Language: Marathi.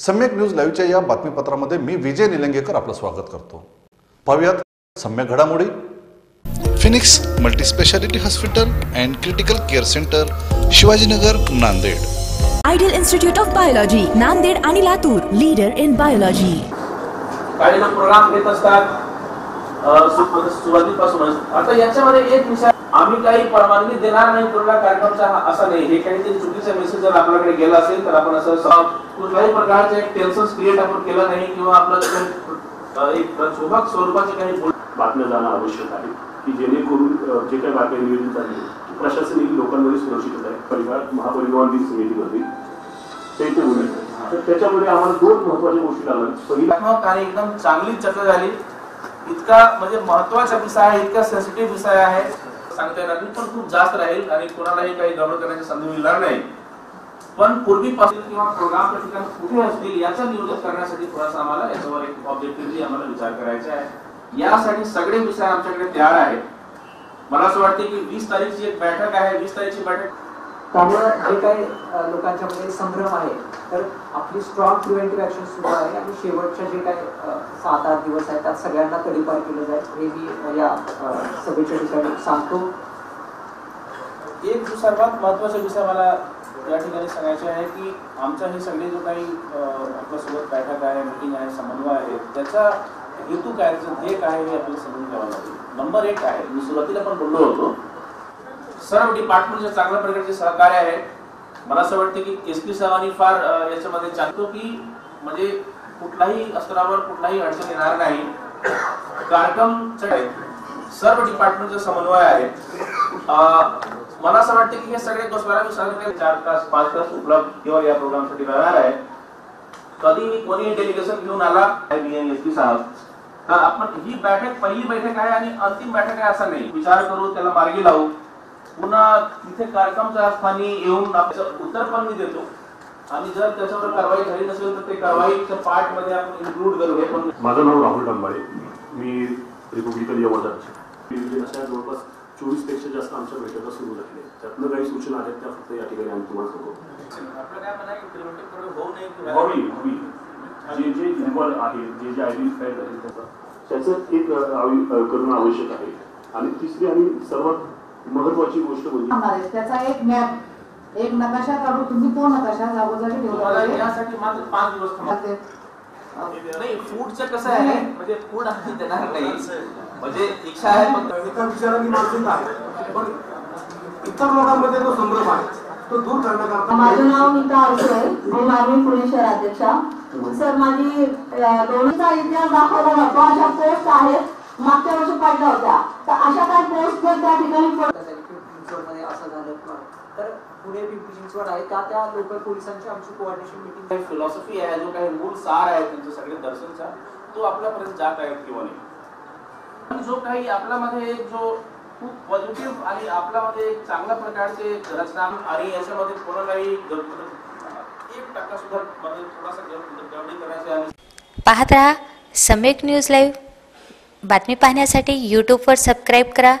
सम्यक न्यूज लाईव्हच्या या बातमीपत्रामध्ये मी विजय निलंगेकर आपलं स्वागत करतो. पाहूयात सम्यक घडामोडी. Phoenix multispeciality hospital and critical care centre Shivajinagar Nanded. Ideal institute of biology Nanded आणि लातूर लीडर इन बायोलॉजी. काही लोक प्रोग्राम घेत असतात. सुरुवातीपासूनच. आता याच्यामध्ये एक विषय आम्ही काही परवानगी देणार नाही कुठला कार्यक्रमचा असा नाही. हे काहीतरी चुकीचा मेसेज जर आपल्याकडे गेला असेल तर आपण असं कुठल्याही प्रकारचे एक टेन्शन क्रिएट आपण केलं नाही किंवा आपलं एक शोभक स्वरूपाचे काही बातम्या जाणं आवश्यक आहे की जेणेकरून जे काही बातम्या नियोजित झाली प्रशासनही लोकांमध्ये सुरक्षित आहे. परिवार महापरिवहन दिन समितीमध्ये ते बोलले. तर त्याच्यामध्ये आम्हाला दोन महत्त्वाच्या गोष्टी लागल्या. पहिला एकदम चांगली चर्चा झाली. इतका म्हणजे महत्त्वाचा विषय आहे इतका सेन्सिटिव्ह विषय आहे. सांगता येणार नाही, पण खूप जास्त राहील आणि कोणालाही काही गौरव करण्याची संधी मिळणार नाही. पण पूर्वीपासून किंवा प्रोग्रामच्या ठिकाणी कुठे असतील याचं नियोजन करण्यासाठी थोडासा आम्हाला याच्यावर एक ऑब्जेक्टिव्हली आम्हाला विचार करायचा आहे. यासाठी सगळे विषय आमच्याकडे तयार आहेत. मला असं वाटते की वीस तारीखची एक बैठक आहे वीस तारीखची बैठक. त्यामुळे जे काही लोकांच्या मध्ये संभ्रम आहे तर आपली स्ट्रॉंग प्रिव्हेंटिव्ह ऍक्शन सुरू आहे आणि शेवटच्या जे काही सात आठ दिवस आहेत त्यात सगळ्यांना तडीपार केलं जाईल हे मी या सभेच्या ठिकाणी सांगतो. एक सर्वात महत्त्वाचा विषय मला या ठिकाणी सांगायचे आहे की आमच्या हे सगळे जो काही आपल्यासोबत बैठक आहे मिटिंग आहे समन्वय आहे त्याचा हेतू काय त्याचं ध्येय काय आहे हे आपल्याला समजून घ्यावं लागेल. नंबर एक आहे मी सुरुवातीला पण बोललो होतो सर्व डिपार्टमेंटचे चांगल्या प्रकारचे सहकार्य आहे. मला असं वाटतं की एस पी साहेबांनी फार याच्यामध्ये चालतो की म्हणजे कुठलाही स्तरावर कुठलाही अडचण येणार नाही. कार्यक्रम सर्व डिपार्टमेंटचा समन्वय आहे. मला असं वाटतं की हे सगळे गोष्टी मी चार तास पाच तास उपलब्ध किंवा या प्रोग्रामसाठी राहणार आहे. कधी कोणी डेलिगेशन घेऊन आला एस पी साहेब तर आपण ही बैठक पहिली बैठक आहे आणि अंतिम बैठक आहे असं नाही. विचार करू त्याला मार्गी लावू. पुन्हा तिथे कार्यक्रमच्या स्थानी येऊन उत्तर पण मी देतो. आणि जर त्याच्यावर कारवाई झाली नसेल तर ते कारवाईच्या पार्टमध्ये आपण इन्क्लूड करू. हे पण माझं नाव राहुल डंबाळे. मी रिपब्लिकन यवतमाळचे. अशा जवळपास चोवीसपेक्षा जास्त आमच्या बैठका सुरू झाल्या त्यातनं काही सूचना आहेत त्या फक्त या ठिकाणी आम्ही तुम्हाला सांगतो हवी हवी. जे जे इन्व्हॉल्व आहे जे जे आयडेंटिफाईड आहे त्याचा त्याचं एक करणं आवश्यक आहे. आणि तिसरी आणि सर्वात महत्वाची गोष्ट म्हणजे आहे. त्याचा एक मॅप एक नकाशा काढू तुम्ही तो नकाशा जागोजागी ठेवला. यासाठी मात्र पाच दिवस ते, नाही फूडचं कसं आहे म्हणजे फूड आम्ही देणार नाही. म्हणजे इच्छा आहे पण एका विचाराने मानसिक आहे. पण इतर लोकांमध्ये जो संभ्रम आहे. तो दूर करण्याकरता माझं नाव नीता अडसोय मी मानवी पुणे शहराध्यक्षा सर माझी लोणीचा इतिहास दाखवला जातो. अशा पोस्ट आहेत. मागच्या वर्षी पडल्या होत्या. तर अशा काही पोस्ट जर त्या ठिकाणी चिंचवडमध्ये असं झालं किंवा तर पुणे पिंपरी चिंचवड आहे. त्या त्या लोकल पोलिसांची आमची कोऑर्डिनेशन मिटिंग काही फिलॉसॉफी आहे? जो काही मूळ सार आहे त्यांचे सगळे दर्शनचा तो आपल्यापर्यंत जात आहे किंवा नाही? पण जो काही आपल्यामध्ये एक जो खूप पॉझिटिव्ह आणि आपल्यामध्ये एक चांगल्या प्रकारचे रचना आणि याच्यामध्ये कोणालाही गडबड- एक टक्का सुद्धा थोडासा गड- गडबडी करायची पाहत रहा सम्यक न्यूज लाईव्ह. बातमी पाहण्यासाठी यूट्यूबवर सबस्क्राईब करा.